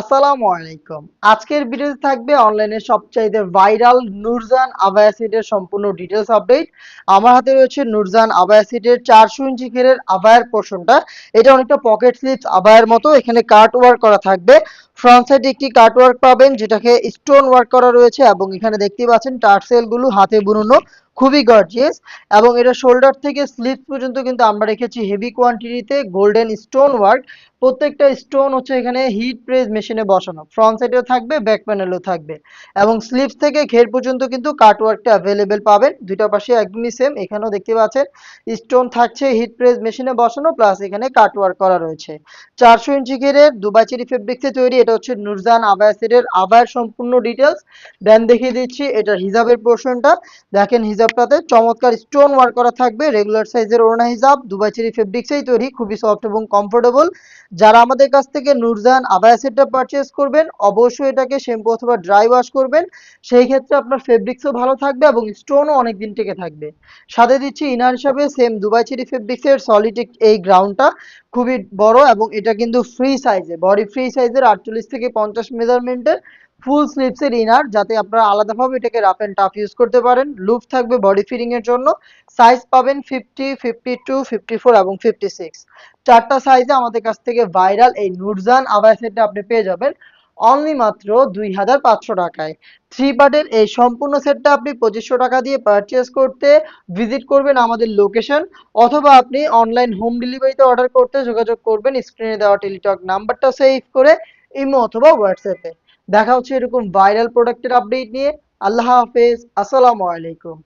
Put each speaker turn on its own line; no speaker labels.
আসসালামু আলাইকুম। আজকের ভিডিওতে থাকবে অনলাইনে সবচাইতে ভাইরাল নুরজান আবায়া সেটের সম্পূর্ণ ডিটেলস আপডেট। আমার হাতে রয়েছে নুরজান আবায়া সেটের চারশো ইঞ্চি ঘেরের আবায়ার পোর্শনটা। এটা অনেকটা পকেট স্লিপস আবায়ার মতো। এখানে কাট ওয়ার্ক করা থাকবে। ফ্রন্ট সাইডে একটি কাট ওয়ার্ক পাবেন, যেটাকে স্টোন ওয়ার্ক করা রয়েছে এবং এখানে দেখতে পাচ্ছেন টার্সেলগুলো হাতে বুননো। খুবই গর্জিয়াস এবং এটা শোল্ডার থেকে স্লিপ পর্যন্ত কিন্তু আমরা রেখেছি হেভি কোয়ান্টিটিতে গোল্ডেন স্টোন ওয়ার্ক প্রত্যেকটা স্টোন হচ্ছে এখানে হিট প্রেস মেশিনে বসানো। ফ্রন্ট সাইডেও থাকবে ব্যাক প্যানেলও থাকবে। এবং স্লিপস থেকে ঘের পর্যন্ত কিন্তু কাট ওয়ার্কটা অ্যাভেলেবেল পাবেন। দুইটা পাশে একদমই সেম এখানেও দেখতে পাচ্ছেন স্টোন থাকছে হিট প্রেস মেশিনে বসানো প্লাস এখানে কাট ওয়ার্ক করা রয়েছে। চারশো ইঞ্চি ঘেরের দুবাই চেরি ফেব্রিক্সে তৈরি, এটা হচ্ছে নুরজান আবায়া সেটের আবায়ের সম্পূর্ণ ডিটেলস দেন দেখিয়ে দিচ্ছি এটা হিজাবের পোর্শনটা দেখেন হিজাবটাতে চমৎকার স্টোন ওয়ার্ক করা থাকবে রেগুলার সাইজের ওড়না হিজাব, দুবাই চেরি ফেব্রিক্সেই তৈরি, খুবই সফট এবং কমফোর্টেবল যারা আমাদের কাছ থেকে নুরজান আবায়া সেটটা পারচেস করবেন, অবশ্যই এটাকে শ্যাম্পু অথবা ড্রাই ওয়াশ করবেন। সেই ক্ষেত্রে আপনার ফেব্রিক্সও ভালো থাকবে এবং স্টোনও অনেক দিন টিকে থাকবে। সাথে দিচ্ছি ইনার হিসাবে সেম দুবাই চেরি ফেব্রিক্সের সলিড এই গ্রাউন্ডটা খুবই বড় এবং এটা কিন্তু ফ্রি সাইজে বডি ফ্রি সাইজের আটচল্লিশ থেকে পঞ্চাশ মেজারমেন্টের ফুল স্লিপসের ইনার যাতে আপনারা আলাদাভাবে এটাকে রাফ অ্যান্ড টাফ ইউজ করতে পারেন। লুপ থাকবে বডি ফিটিং এর জন্য। সাইজ পাবেন fifty fifty two fifty four এবং ফিফটি সিক্স চারটা সাইজে আমাদের কাছ থেকে ভাইরাল এই নুরজান আবায় সেটটা আপনি পেয়ে যাবেন। অনলি মাত্র দুই হাজার পাঁচশো টাকায়। থ্রি পার্টের এই সম্পূর্ণ সেটটা আপনি পঁচিশশো টাকা দিয়ে পারচেস করতে ভিজিট করবেন আমাদের লোকেশন অথবা আপনি অনলাইন হোম ডেলিভারিতে অর্ডার করতে যোগাযোগ করবেন। স্ক্রিনে দেওয়া টেলিটক নাম্বারটা সেভ করে ইমো অথবা হোয়াটসঅ্যাপে দেখা হচ্ছে এরকম ভাইরাল প্রোডাক্টের আপডেট নিয়ে। আল্লাহ হাফেজ আসসালামু আলাইকুম।